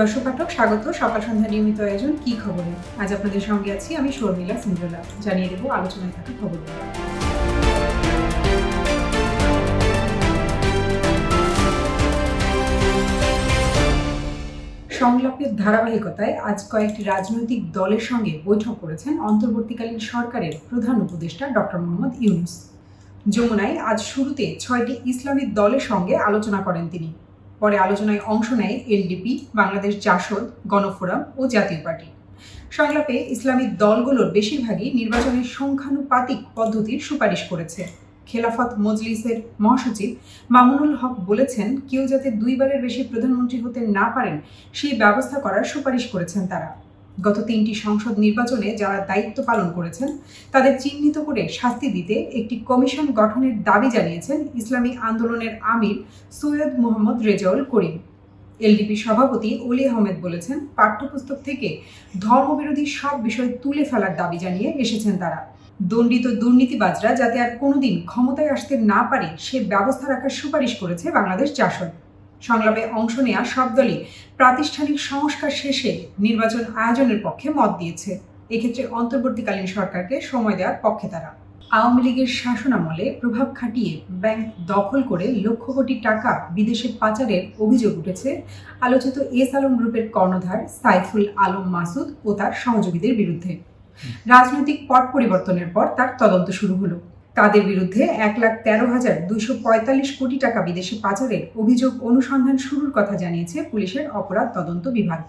দর্শক পাঠক স্বাগত। সকাল সন্ধ্যা নিয়মিত আয়োজন, কি খবরে? আজ আপনাদের সঙ্গে আছি আমি শর্মিলা সিন্দ্রলা জানিয়ে দেবো আলোচনায় থাকা খবর সংলাপের ধারাবাহিকতায় আজ কয়েকটি রাজনৈতিক দলের সঙ্গে বৈঠক করেছেন অন্তর্বর্তীকালীন সরকারের প্রধান উপদেষ্টা ডক্টর মোহাম্মদ ইউনুস। যমুনায় আজ শুরুতে ছয়টি ইসলামী দলের সঙ্গে আলোচনা করেন তিনি। পরে আলোচনায় অংশ নেয় এলডিপি বাংলাদেশ জাসদ, গণফোরাম ও জাতীয় পার্টি। সংলাপে ইসলামিক দলগুলোর বেশিরভাগই নির্বাচনের সংখ্যানুপাতিক পদ্ধতির সুপারিশ করেছে। খেলাফত মজলিসের মহাসচিব মামুনুল হক বলেছেন, কেউ যাতে দুইবারের বেশি প্রধানমন্ত্রী হতে না পারেন, সেই ব্যবস্থা করার সুপারিশ করেছেন তারা। গত তিনটি সংসদ নির্বাচনে যারা দায়িত্ব পালন করেছেন, তাদের চিহ্নিত করে শাস্তি দিতে একটি কমিশন গঠনের দাবি জানিয়েছেন ইসলামী আন্দোলনের আমির সৈয়দ মোহাম্মদ রেজাউল করিম। এলডিপি সভাপতি অলি আহমেদ বলেছেন, পাঠ্যপুস্তক থেকে ধর্মবিরোধী সব বিষয় তুলে ফেলার দাবি জানিয়ে এসেছেন তারা। দণ্ডিত দুর্নীতিবাজরা যাতে আর কোনোদিন ক্ষমতায় আসতে না পারে, সে ব্যবস্থা রাখার সুপারিশ করেছে বাংলাদেশ জাসদ। সংলাপে অংশ নেওয়া সব দলই প্রাতিষ্ঠানিক সংস্কার শেষে নির্বাচন আয়োজনের পক্ষে মত দিয়েছে। এক্ষেত্রে অন্তর্বর্তীকালীন সরকারকে সময় দেওয়ার পক্ষে তারা। আওয়ামী লীগের শাসনামলে প্রভাব খাটিয়ে ব্যাংক দখল করে লক্ষ কোটি টাকা বিদেশে পাচারের অভিযোগ উঠেছে। আলোচিত এস আলম গ্রুপের কর্ণধার সাইফুল আলম মাসুদ ও তার সহযোগীদের বিরুদ্ধে। রাজনৈতিক পট পরিবর্তনের পর তার তদন্ত শুরু হলো। তাদের বিরুদ্ধে এক লাখ তেরো হাজার দুইশো পঁয়তাল্লিশ কোটি টাকা বিদেশে পাচারের অভিযোগ অনুসন্ধান শুরুর কথা জানিয়েছে পুলিশের অপরাধ তদন্ত বিভাগ।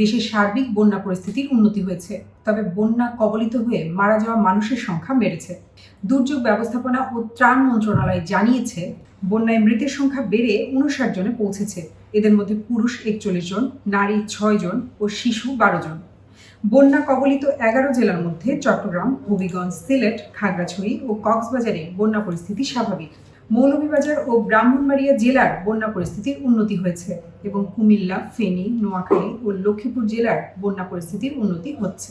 দেশের সার্বিক বন্যা পরিস্থিতির উন্নতি হয়েছে, তবে বন্যা কবলিত হয়ে মারা যাওয়া মানুষের সংখ্যা বেড়েছে। দুর্যোগ ব্যবস্থাপনা ও ত্রাণ মন্ত্রণালয় জানিয়েছে, বন্যায় মৃতের সংখ্যা বেড়ে উনষাট জনে পৌঁছেছে। এদের মধ্যে পুরুষ একচল্লিশ জন, নারী ছয় জন ও শিশু বারো জন। বন্যা কবলিত এগারো জেলার মধ্যে চট্টগ্রাম, হবিগঞ্জ, সিলেট, খাগড়াছড়ি ও কক্সবাজারে বন্যা পরিস্থিতি স্বাভাবিক। মৌলভীবাজার ও ব্রাহ্মণবাড়িয়া জেলার বন্যা পরিস্থিতির উন্নতি হয়েছে এবং কুমিল্লা, ফেনী, নোয়াখালী ও লক্ষ্মীপুর জেলার বন্যা পরিস্থিতির উন্নতি হচ্ছে।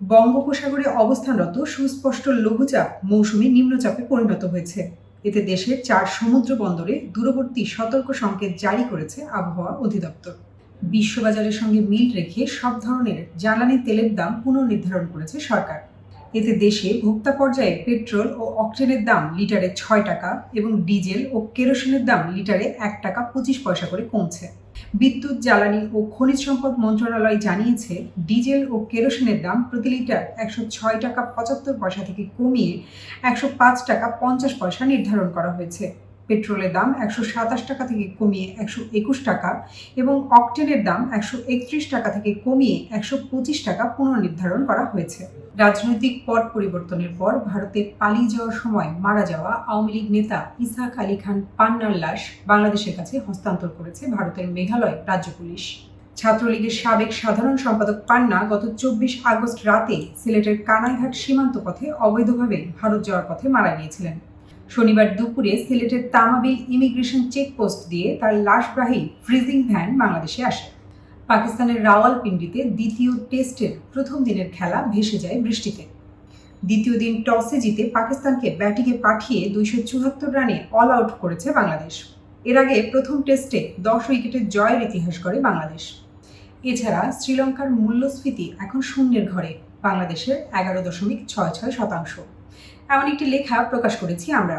বঙ্গোপসাগরে অবস্থানরত সুস্পষ্ট লঘুচাপ মৌসুমী নিম্নচাপে পরিণত হয়েছে। এতে দেশের চার সমুদ্র বন্দরে দূরবর্তী সতর্ক সংকেত জারি করেছে আবহাওয়া অধিদপ্তর। বিশ্ববাজারের সঙ্গে মিল রেখে সব ধরনের জ্বালানি তেলের দাম পুনর্নির্ধারণ করেছে সরকার। এতে দেশে ভোক্তা পর্যায়ে পেট্রোল ও অক্টেনের দাম লিটারে ছয় টাকা এবং ডিজেল ও কেরোসিনের দাম লিটারে এক টাকা পঁচিশ পয়সা করে কমছে। বিদ্যুৎ, জ্বালানি ও খনিজ সম্পদ মন্ত্রণালয় জানিয়েছে, ডিজেল ও কেরোসিনের দাম প্রতি লিটার একশো ছয় টাকা পঁচাত্তর পয়সা থেকে কমিয়ে একশো পাঁচ টাকা পঞ্চাশ পয়সা নির্ধারণ করা হয়েছে। পেট্রোলের দাম একশো সাতাশ টাকা থেকে কমিয়ে একশো একুশ টাকা এবং অকটেনের দাম একশো একত্রিশ টাকা থেকে কমিয়ে একশো পঁচিশ টাকা পুনর্নির্ধারণ করা হয়েছে। রাজনৈতিক পট পরিবর্তনের পর ভারতে পালিয়ে যাওয়ার সময় মারা যাওয়া আওয়ামী লীগ নেতা ইসাক আলী খান পান্নার লাশ বাংলাদেশের কাছে হস্তান্তর করেছে ভারতের মেঘালয় রাজ্য পুলিশ। ছাত্রলীগের সাবেক সাধারণ সম্পাদক পান্না গত চব্বিশ আগস্ট রাতে সিলেটের কানাইঘাট সীমান্ত পথে অবৈধভাবে ভারত যাওয়ার পথে মারা গিয়েছিলেন। শনিবার দুপুরে সিলেটের তামাবিল ইমিগ্রেশন চেকপোস্ট দিয়ে তার লাশবাহী ফ্রিজিং ভ্যান বাংলাদেশে আসে। পাকিস্তানের রাওয়ালপিন্ডিতে দ্বিতীয় টেস্টের প্রথম দিনের খেলা ভেসে যায় বৃষ্টিতে। দ্বিতীয় দিন টসে জিতে পাকিস্তানকে ব্যাটিংয়ে পাঠিয়ে দুইশো চুয়াত্তর রানে অল আউট করেছে বাংলাদেশ। এর আগে প্রথম টেস্টে দশ উইকেটের জয়ের ইতিহাস করে বাংলাদেশ। এছাড়া শ্রীলঙ্কার মূল্যস্ফীতি এখন শূন্যের ঘরে, বাংলাদেশের এগারো দশমিক ছয় ছয় শতাংশ। এমন একটি লেখা প্রকাশ করেছি আমরা।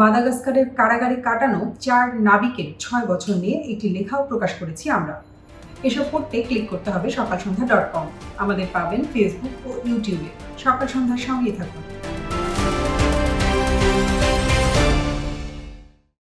মাদাগাস্কারের কারাগারে কাটানো চার নাবিকের ছয় বছর নিয়ে একটি লেখাও প্রকাশ করেছি আমরা। এসব পড়তে ক্লিক করতে হবে সকাল সন্ধ্যা ডট কম। আমাদের পাবেন ফেসবুক ও ইউটিউবে সকাল সন্ধ্যার সঙ্গেই থাকুন।